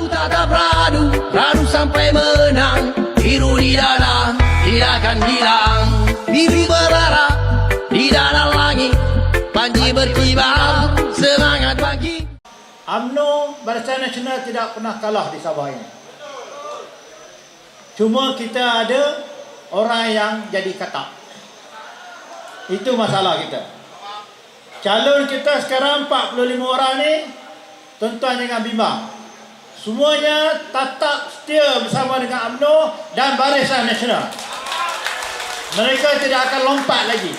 Aku tak beradu, beradu sampai menang Biru di dada, tidak akan hilang Bibi berdarah, di dalam langit Panji berkibar, semangat pagi UMNO Barisan Nasional tidak pernah kalah di Sabah ini. Cuma kita ada orang yang jadi katak. Itu masalah kita. Calon kita sekarang 45 orang ni, tuan-tuan jangan bimbang. Semuanya tatap setia bersama dengan UMNO dan Barisan Nasional. Mereka tidak akan lompat lagi.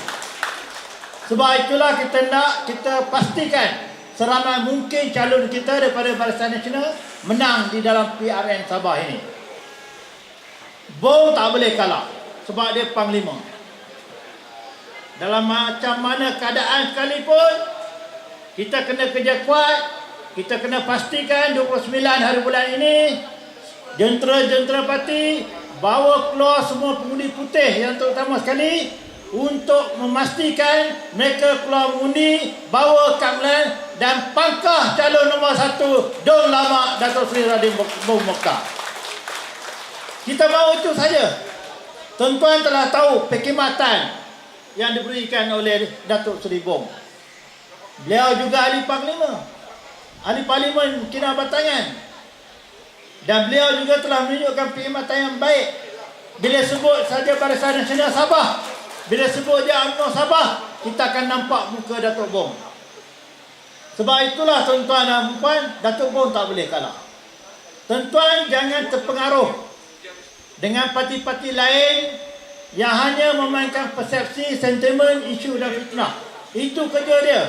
Sebab itulah kita nak kita pastikan seramai mungkin calon kita daripada Barisan Nasional menang di dalam PRN Sabah ini. Bong tak boleh kalah sebab dia panglima. Dalam macam mana keadaan sekalipun kita kena kerja kuat, kita kena pastikan 29 hari bulan ini jentera-jentera parti bawa keluar semua pengundi putih yang terutama sekali untuk memastikan mereka keluar mengundi bawa kamlan dan pangkah calon nombor satu Don Lama Datuk Seri Radin Bom Mokhtar. Kita mahu itu saja. Tuan-tuan telah tahu perkhidmatan yang diberikan oleh Datuk Seri Bom. Beliau juga ahli parlimen. Ahli parlimen kinabatangan. Dan beliau juga telah menunjukkan perkhidmatan yang baik. Bila sebut saja Barisan Nasional Sabah, bila sebut dia UMNO Sabah, kita akan nampak muka Datuk Bong. Sebab itulah tuan-tuan dan puan, Datuk Bong tak boleh kalah. Tuan-tuan jangan terpengaruh dengan parti-parti lain yang hanya memainkan persepsi, sentimen, isu dan fitnah. Itu kerja dia.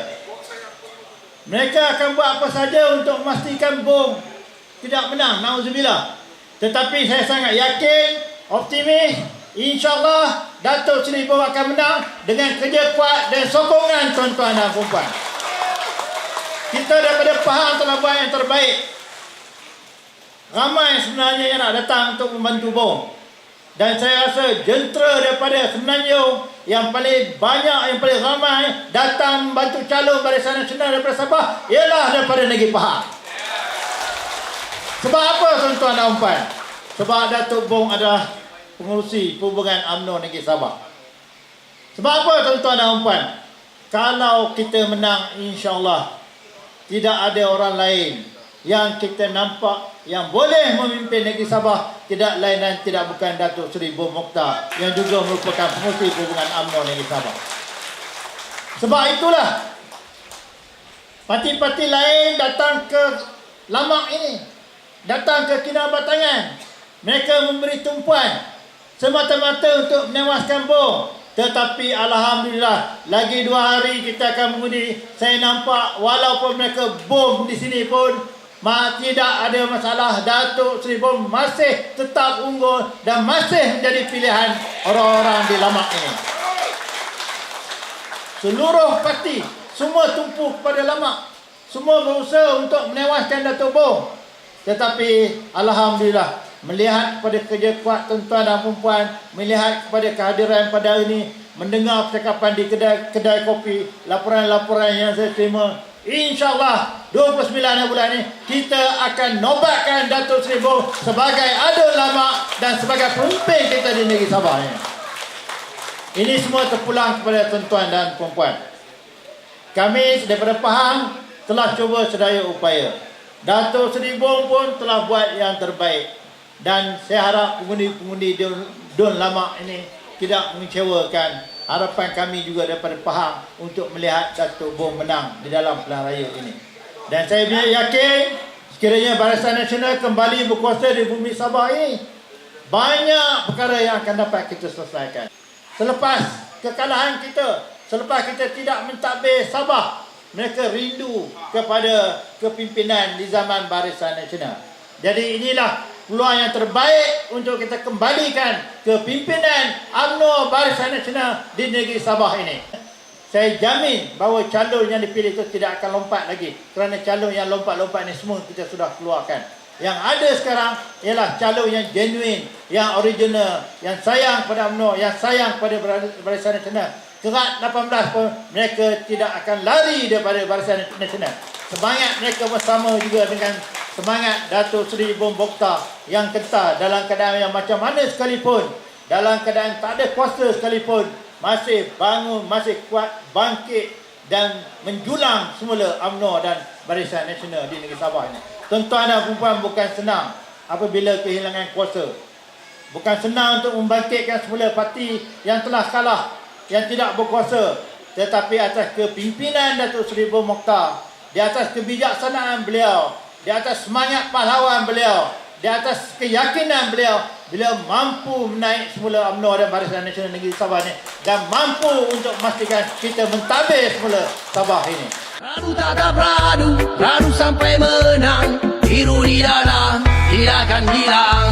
Mereka akan buat apa saja untuk memastikan bom tidak menang. Nauzubillah. Tetapi saya sangat yakin, optimis, InsyaAllah Datuk Seri Ibu akan menang dengan kerja kuat dan sokongan tuan-tuan dan perempuan. Kita daripada Pahang telah buat yang terbaik. Ramai sebenarnya yang nak datang untuk membantu bom. Dan saya rasa jentera daripada Semenanjung yang paling banyak, yang paling ramai datang membantu calon Barisan Nasional daripada Sabah ialah daripada Negeri Pahang. Sebab apa tuan-tuan dan perempuan? Sebab Datuk Bong adalah pengurusi perhubungan UMNO Negeri Sabah. Sebab apa tuan-tuan dan puan? Kalau kita menang insya-Allah tidak ada orang lain yang kita nampak yang boleh memimpin negeri Sabah tidak lain dan tidak bukan Datuk Seri Bom Mokhtar yang juga merupakan pengurusi perhubungan UMNO negeri Sabah. Sebab itulah parti-parti lain datang ke Lamak ini, datang ke Kinabatangan. Mereka memberi tumpuan semata-mata untuk menewaskan bom. Tetapi Alhamdulillah, lagi dua hari kita akan mengundi. Saya nampak walaupun mereka bom di sini pun, tidak ada masalah. Datuk Seri Bom masih tetap unggul dan masih menjadi pilihan orang-orang di Lamak ini. Seluruh parti, semua tumpu kepada Lamak. Semua berusaha untuk menewaskan Datuk Bom. Tetapi Alhamdulillah, melihat kepada kerja kuat tuan-tuan dan perempuan, melihat kepada kehadiran pada hari ini, mendengar percakapan di kedai-kedai kopi, laporan-laporan yang saya terima, InsyaAllah 29 bulan ini kita akan nobatkan Datuk Seri Boh sebagai adil lama dan sebagai pemimpin kita di negeri Sabah ini. Ini semua terpulang kepada tuan-tuan dan perempuan. Kami daripada Pahang telah cuba sedaya upaya. Datuk Seri Bom pun telah buat yang terbaik dan saya harap pengundi-pengundi Don Lama ini tidak mengecewakan harapan kami juga daripada Pahang untuk melihat Datuk Bom menang di dalam pilihan raya ini. Dan saya yakin sekiranya Barisan Nasional kembali berkuasa di bumi Sabah ini, banyak perkara yang akan dapat kita selesaikan. Selepas kekalahan kita, selepas kita tidak mentadbir Sabah, mereka rindu kepada kepimpinan di zaman Barisan Nasional. Jadi inilah peluang yang terbaik untuk kita kembalikan ke pimpinan UMNO Barisan Nasional di negeri Sabah ini. Saya jamin bahawa calon yang dipilih itu tidak akan lompat lagi. Kerana calon yang lompat-lompat ini semua kita sudah keluarkan. Yang ada sekarang ialah calon yang genuine, yang original, yang sayang kepada UMNO, yang sayang kepada Barisan Nasional. Kerat 18 pun mereka tidak akan lari daripada Barisan Nasional. Semangat mereka bersama juga dengan semangat Datuk Seri Bom Bokta yang kental dalam keadaan yang macam mana sekalipun, dalam keadaan tak ada kuasa sekalipun, masih bangun, masih kuat, bangkit dan menjulang semula UMNO dan Barisan Nasional di negeri Sabah ini. Tuan-tuan dan perempuan bukan senang apabila kehilangan kuasa. Bukan senang untuk membangkitkan semula parti yang telah kalah, yang tidak berkuasa. Tetapi atas kepimpinan Datuk Seri Bom Mokhtar, di atas kebijaksanaan beliau, di atas semangat pahlawan beliau, di atas keyakinan beliau, beliau mampu menaik semula UMNO dan Barisan Nasional Negeri Sabah ini dan mampu untuk memastikan kita mentadbir semula Sabah ini. Radu tak ada beradu, radu sampai menang Biru di dalam, tidak akan hilang